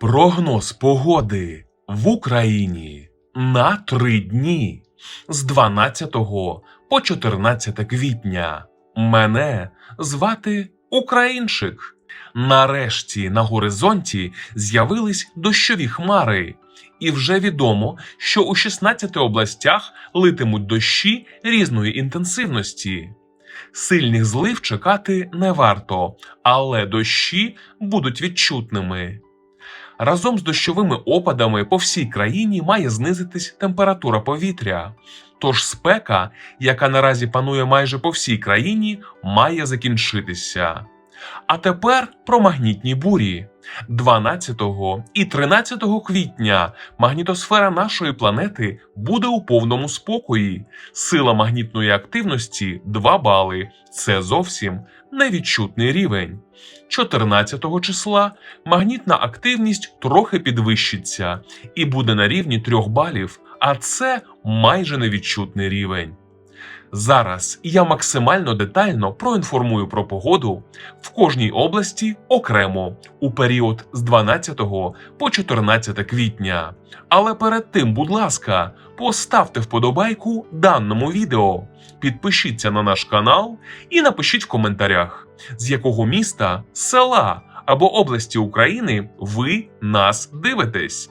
Прогноз погоди в Україні на три дні з 12 по 14 квітня. Мене звати Українчик. Нарешті на горизонті з'явились дощові хмари, і вже відомо, що у 16 областях литимуть дощі різної інтенсивності. Сильних злив чекати не варто, але дощі будуть відчутними. Разом з дощовими опадами по всій країні має знизитись температура повітря. Тож спека, яка наразі панує майже по всій країні, має закінчитися. А тепер про магнітні бурі. 12 і 13 квітня магнітосфера нашої планети буде у повному спокої. Сила магнітної активності 2 бали. Це зовсім невідчутний рівень. 14 числа магнітна активність трохи підвищиться і буде на рівні 3 балів, а це майже невідчутний рівень. Зараз я максимально детально проінформую про погоду в кожній області окремо у період з 12 по 14 квітня. Але перед тим, будь ласка, поставте вподобайку даному відео, підпишіться на наш канал і напишіть в коментарях, з якого міста, села або області України ви нас дивитесь.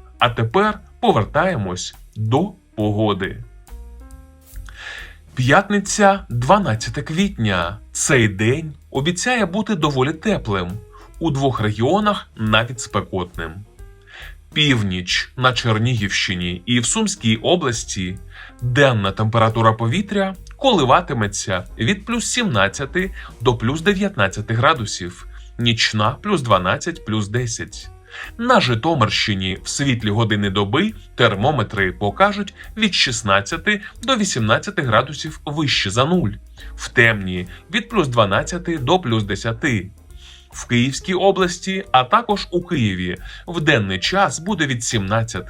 А тепер повертаємось до погоди. П'ятниця 12 квітня. Цей день обіцяє бути доволі теплим, у двох регіонах навіть спекотним. Північ на Чернігівщині і в Сумській області денна температура повітря коливатиметься від плюс 17 до плюс 19 градусів, нічна плюс 12 плюс 10. На Житомирщині в світлі години доби термометри покажуть від 16 до 18 градусів вище за нуль, в темні від плюс 12 до плюс 10. В Київській області, а також у Києві в денний час буде від 17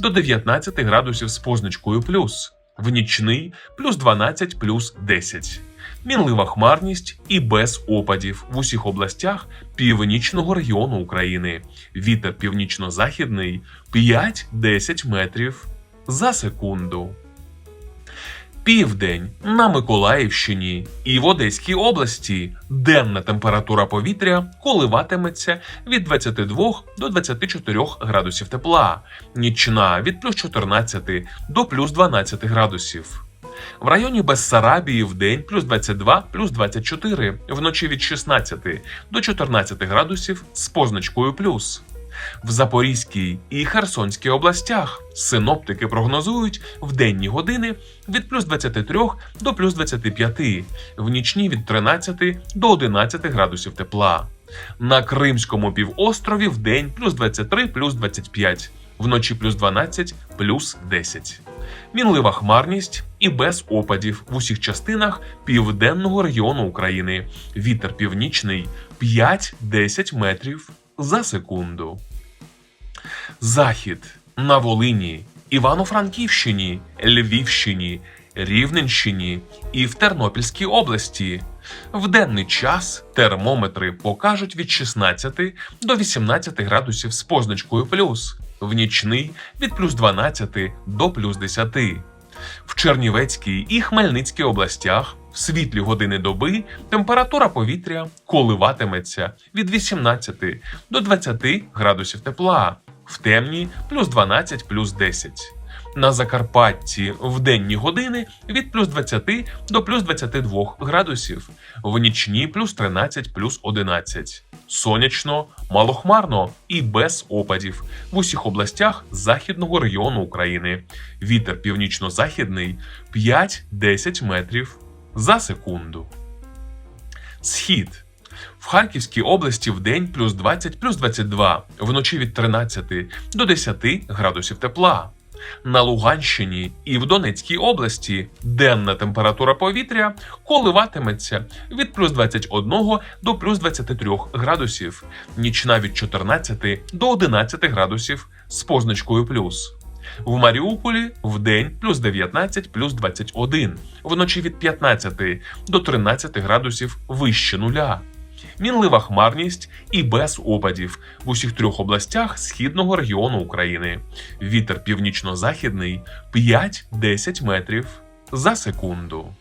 до 19 градусів з позначкою плюс, в нічний плюс 12 плюс 10 мінлива хмарність і без опадів в усіх областях північного регіону України. Вітер північно-західний 5-10 метрів за секунду. Південь на Миколаївщині і в Одеській області денна температура повітря коливатиметься від 22 до 24 градусів тепла, нічна від плюс 14 до плюс 12 градусів. В районі Бессарабії в день плюс 22, плюс 24, вночі від 16 до 14 градусів з позначкою плюс. В Запорізькій і Херсонській областях синоптики прогнозують в денні години від плюс 23 до плюс 25, в нічні від 13 до 11 градусів тепла. На Кримському півострові в день плюс 23 плюс 25, вночі плюс 12 плюс 10 мінлива хмарність і без опадів в усіх частинах південного регіону України. Вітер північний 5-10 метрів за секунду. Захід на Волині, Івано-Франківщині, Львівщині, Рівненщині і в Тернопільській області. В денний час термометри покажуть від 16 до 18 градусів з позначкою плюс в нічний від плюс 12 до плюс 10. В Чернівецькій і Хмельницькій областях в світлі години доби температура повітря коливатиметься від 18 до 20 градусів тепла, в темні плюс 12 плюс 10. На Закарпатті в денні години від плюс 20 до плюс 22 градусів, в нічні плюс 13 плюс 11 сонячно, малохмарно і без опадів в усіх областях західного регіону України. Вітер північно-західний 5-10 метрів за секунду. Схід В Харківській області в день плюс 20 плюс 22, вночі від 13 до 10 градусів тепла. На Луганщині і в Донецькій області денна температура повітря коливатиметься від плюс 21 до плюс 23 градусів, нічна від 14 до 11 градусів з позначкою плюс. В Маріуполі в день плюс 19 плюс 21, вночі від 15 до 13 градусів вище нуля. Мінлива хмарність і без опадів в усіх трьох областях східного регіону України. Вітер північно-західний 5-10 метрів за секунду.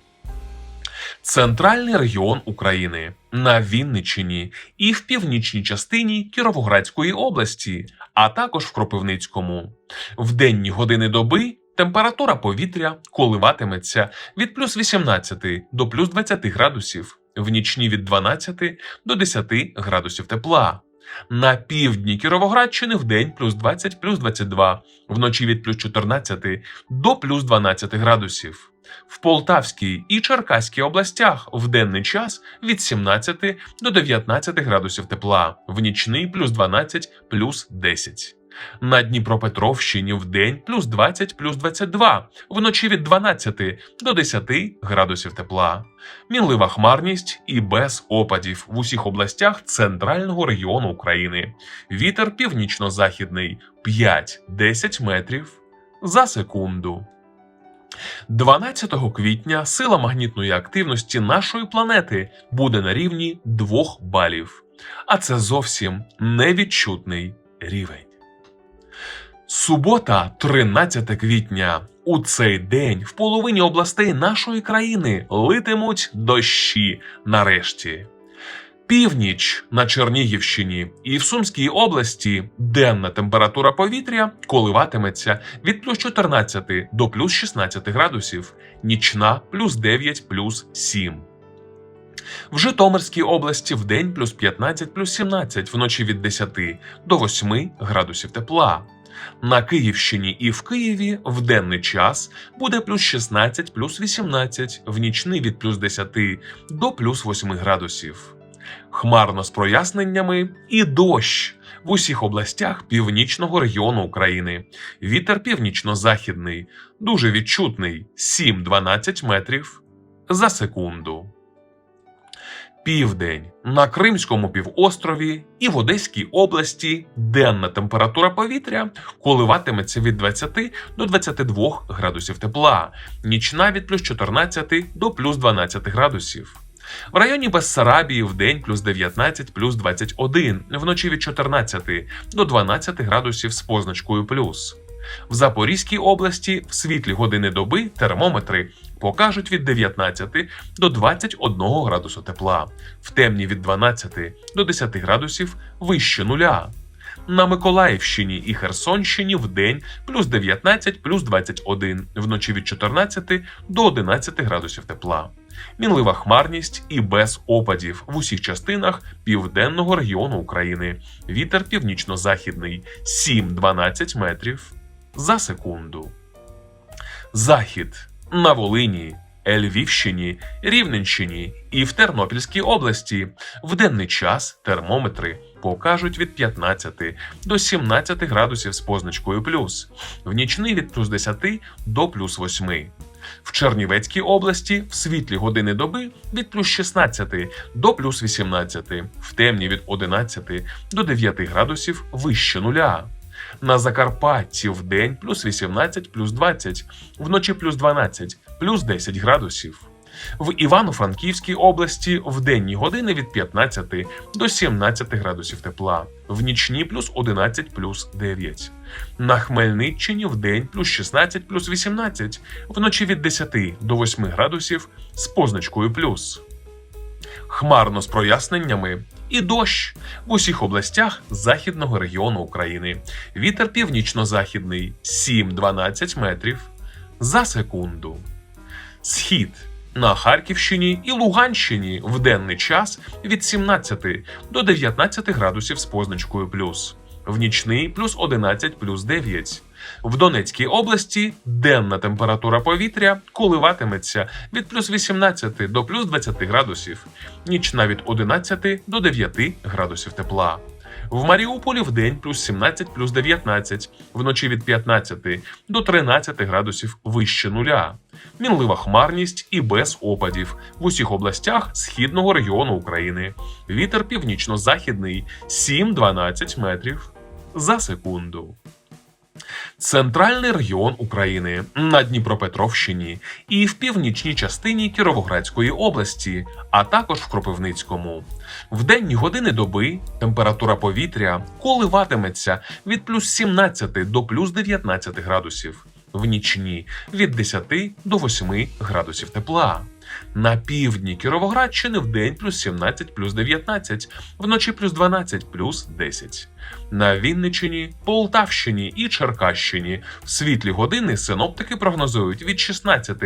Центральний регіон України на Вінниччині і в північній частині Кіровоградської області, а також в Кропивницькому. В денні години доби температура повітря коливатиметься від плюс 18 до плюс 20 градусів, в нічні від 12 до 10 градусів тепла. На півдні Кіровоградщини в день плюс 20 плюс 22, вночі від плюс 14 до плюс 12 градусів. В Полтавській і Черкаській областях в денний час від 17 до 19 градусів тепла, в нічний плюс 12 плюс 10. На Дніпропетровщині в день плюс 20 плюс 22, вночі від 12 до 10 градусів тепла. Мінлива хмарність і без опадів в усіх областях центрального регіону України. Вітер північно-західний 5-10 метрів за секунду. 12 квітня сила магнітної активності нашої планети буде на рівні 2 балів. А це зовсім невідчутний рівень. Субота, 13 квітня. У цей день в половині областей нашої країни литимуть дощі нарешті. Північ на Чернігівщині і в Сумській області денна температура повітря коливатиметься від плюс 14 до плюс 16 градусів, нічна плюс 9 плюс 7. В Житомирській області в день плюс 15 плюс 17, вночі від 10 до 8 градусів тепла. На Київщині і в Києві в денний час буде плюс 16 плюс 18, в нічний від плюс 10 до плюс 8 градусів. Хмарно з проясненнями і дощ в усіх областях північного регіону України. Вітер північно-західний, дуже відчутний 7-12 метрів за секунду. Південь на Кримському півострові і в Одеській області денна температура повітря коливатиметься від 20 до 22 градусів тепла, нічна від плюс 14 до плюс 12 градусів. В районі Бессарабії в день плюс 19 плюс 21, вночі від 14 до 12 градусів з позначкою плюс. В Запорізькій області в світлі години доби термометри покажуть від 19 до 21 градусу тепла, в темні від 12 до 10 градусів вище нуля. На Миколаївщині і Херсонщині в день плюс 19 плюс 21, вночі від 14 до 11 градусів тепла. Мінлива хмарність і без опадів в усіх частинах південного регіону України. Вітер північно-західний 7-12 метрів за секунду. Захід на Волині, Львівщині, Рівненщині і в Тернопільській області в денний час термометри покажуть від 15 до 17 градусів з позначкою плюс, в нічний від плюс 10 до плюс 8. В Чернівецькій області в світлі години доби від плюс 16 до плюс 18, в темні від 11 до 9 градусів вище нуля. На Закарпатті в день плюс 18, плюс 20, вночі плюс 12, плюс 10 градусів. В Івано-Франківській області в денні години від 15 до 17 градусів тепла, в нічні плюс 11 плюс 9. На Хмельниччині в день плюс 16 плюс 18, вночі від 10 до 8 градусів з позначкою плюс. Хмарно з проясненнями і дощ в усіх областях західного регіону України. Вітер північно-західний 7-12 метрів за секунду. Схід на Харківщині і Луганщині в денний час від 17 до 19 градусів з позначкою плюс. В нічний плюс 11 плюс 9. В Донецькій області денна температура повітря коливатиметься від плюс 18 до плюс 20 градусів, нічна від 11 до 9 градусів тепла. В Маріуполі в день плюс 17 плюс 19, вночі від 15 до 13 градусів вище нуля. Мінлива хмарність і без опадів в усіх областях східного регіону України. Вітер північно-західний 7-12 метрів за секунду. Центральний регіон України на Дніпропетровщині і в північній частині Кіровоградської області, а також в Кропивницькому. В денні години доби температура повітря коливатиметься від плюс 17 до плюс 19 градусів, в нічні від 10 до 8 градусів тепла. На півдні Кіровоградщини в день плюс 17 плюс 19, вночі плюс 12 плюс 10. На Вінниччині, Полтавщині і Черкащині в світлі години синоптики прогнозують від 16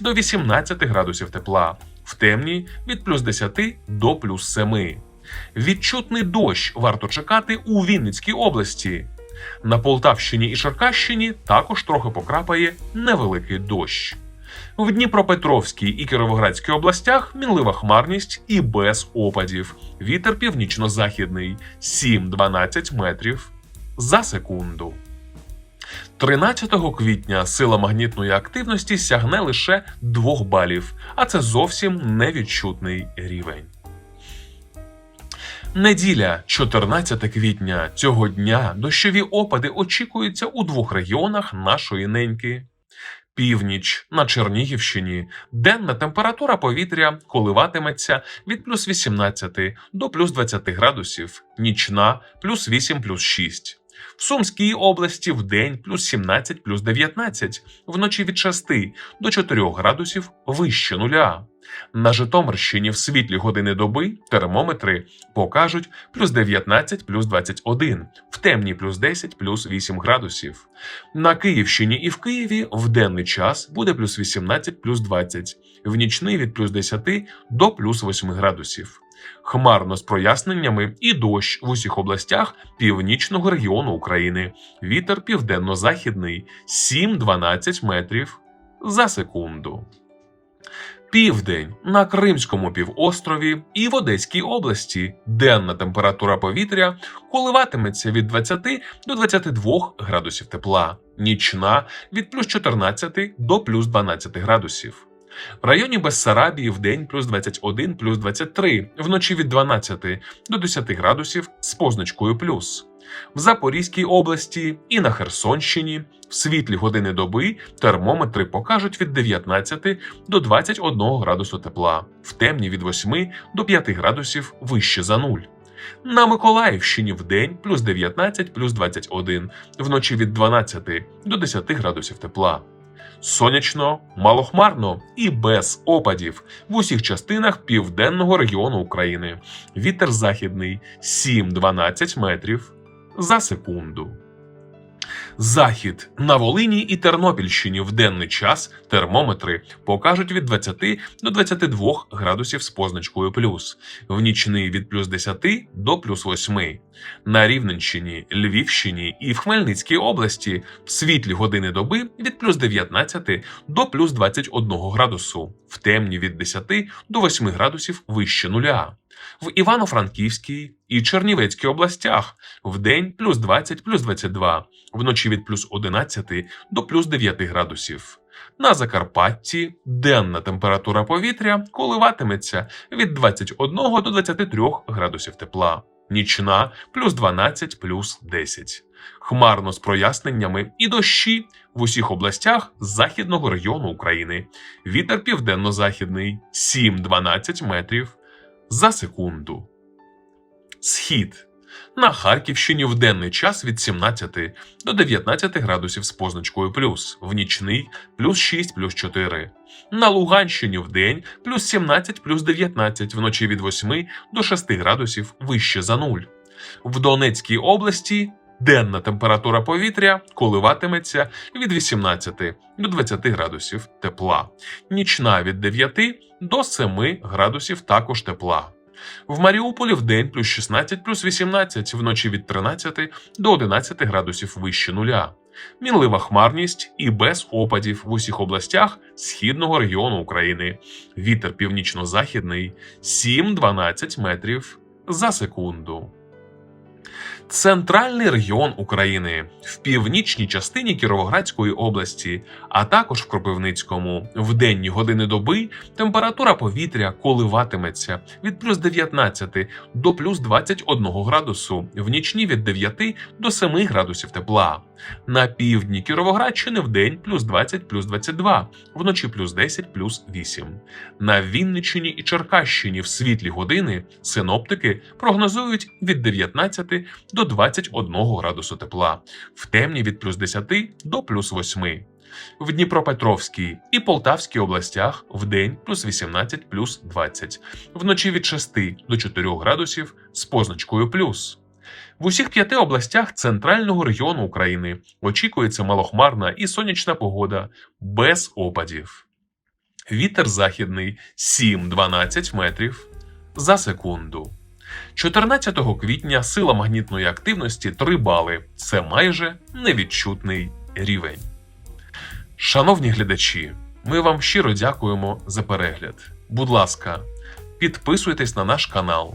до 18 градусів тепла, в темні від плюс 10 до плюс 7. Відчутний дощ варто чекати у Вінницькій області. На Полтавщині і Черкащині також трохи покрапає невеликий дощ. В Дніпропетровській і Кіровоградській областях мінлива хмарність і без опадів. Вітер північно-західний 7-12 метрів за секунду. 13 квітня сила магнітної активності сягне лише 2 балів, а це зовсім невідчутний рівень. Неділя, 14 квітня цього дня дощові опади очікуються у двох регіонах нашої неньки. Північ на Чернігівщині денна температура повітря коливатиметься від плюс 18 до плюс 20 градусів, нічна плюс 8 плюс 6. В Сумській області в день плюс 17 плюс 19, вночі від 6 до 4 градусів вище нуля. На Житомирщині в світлі години доби термометри покажуть плюс 19 плюс 21, в темні плюс 10 плюс 8 градусів. На Київщині і в Києві в денний час буде плюс 18 плюс 20, в нічний від плюс 10 до плюс 8 градусів. Хмарно з проясненнями і дощ в усіх областях північного регіону України. Вітер південно-західний 7-12 метрів за секунду. Південь на Кримському півострові і в Одеській області денна температура повітря коливатиметься від 20 до 22 градусів тепла, нічна від плюс 14 до плюс 12 градусів. В районі Бессарабії в день плюс 21 плюс 23, вночі від 12 до 10 градусів з позначкою плюс. В Запорізькій області і на Херсонщині в світлі години доби термометри покажуть від 19 до 21 градусу тепла, в темні від 8 до 5 градусів вище за нуль. На Миколаївщині в день плюс 19 плюс 21, вночі від 12 до 10 градусів тепла. Сонячно, малохмарно і без опадів в усіх частинах південного регіону України. Вітер західний 7-12 метрів за секунду. Захід на Волині і Тернопільщині в денний час термометри покажуть від 20 до 22 градусів з позначкою плюс, в нічний від плюс 10 до плюс 8. На Рівненщині, Львівщині і в Хмельницькій області в світлі години доби від плюс 19 до плюс 21 градусу, в темні від 10 до 8 градусів вище нуля. В Івано-Франківській і Чернівецькій областях в день плюс 20 плюс 22, вночі від плюс 11 до плюс 9 градусів. На Закарпатті денна температура повітря коливатиметься від 21 до 23 градусів тепла, нічна плюс 12 плюс 10. Хмарно з проясненнями і дощі в усіх областях західного регіону України. Вітер південно-західний 7-12 метрів за секунду. Схід на Харківщині в денний час від 17 до 19 градусів з позначкою плюс, в нічний плюс 6 плюс 4. На Луганщині в день плюс 17 плюс 19, вночі від 8 до 6 градусів вище за нуль. В Донецькій області денна температура повітря коливатиметься від 18 до 20 градусів тепла, нічна від 9 до 7 градусів також тепла. В Маріуполі в день плюс 16 плюс 18, вночі від 13 до 11 градусів вище нуля. мінлива хмарність і без опадів в усіх областях східного регіону України. Вітер північно-західний 7-12 метрів за секунду. Центральний регіон України в північній частині Кіровоградської області, а також в Кропивницькому. В денні години доби температура повітря коливатиметься від плюс 19 до плюс 21 градусу, в нічні від 9 до 7 градусів тепла. На півдні Кіровоградщини в день плюс 20 плюс 22, вночі плюс 10 плюс 8. На Вінниччині і Черкащині в світлі години синоптики прогнозують від 19 до 21 градусу тепла, в темні від плюс 10 до плюс 8. В Дніпропетровській і Полтавській областях в день плюс 18 плюс 20, вночі від 6 до 4 градусів з позначкою плюс. В усіх п'яти областях центрального регіону України очікується малохмарна і сонячна погода без опадів. Вітер західний 7-12 метрів за секунду. 14 квітня сила магнітної активності 3 бали. Це майже невідчутний рівень. Шановні глядачі, ми вам щиро дякуємо за перегляд. Будь ласка, підписуйтесь на наш канал,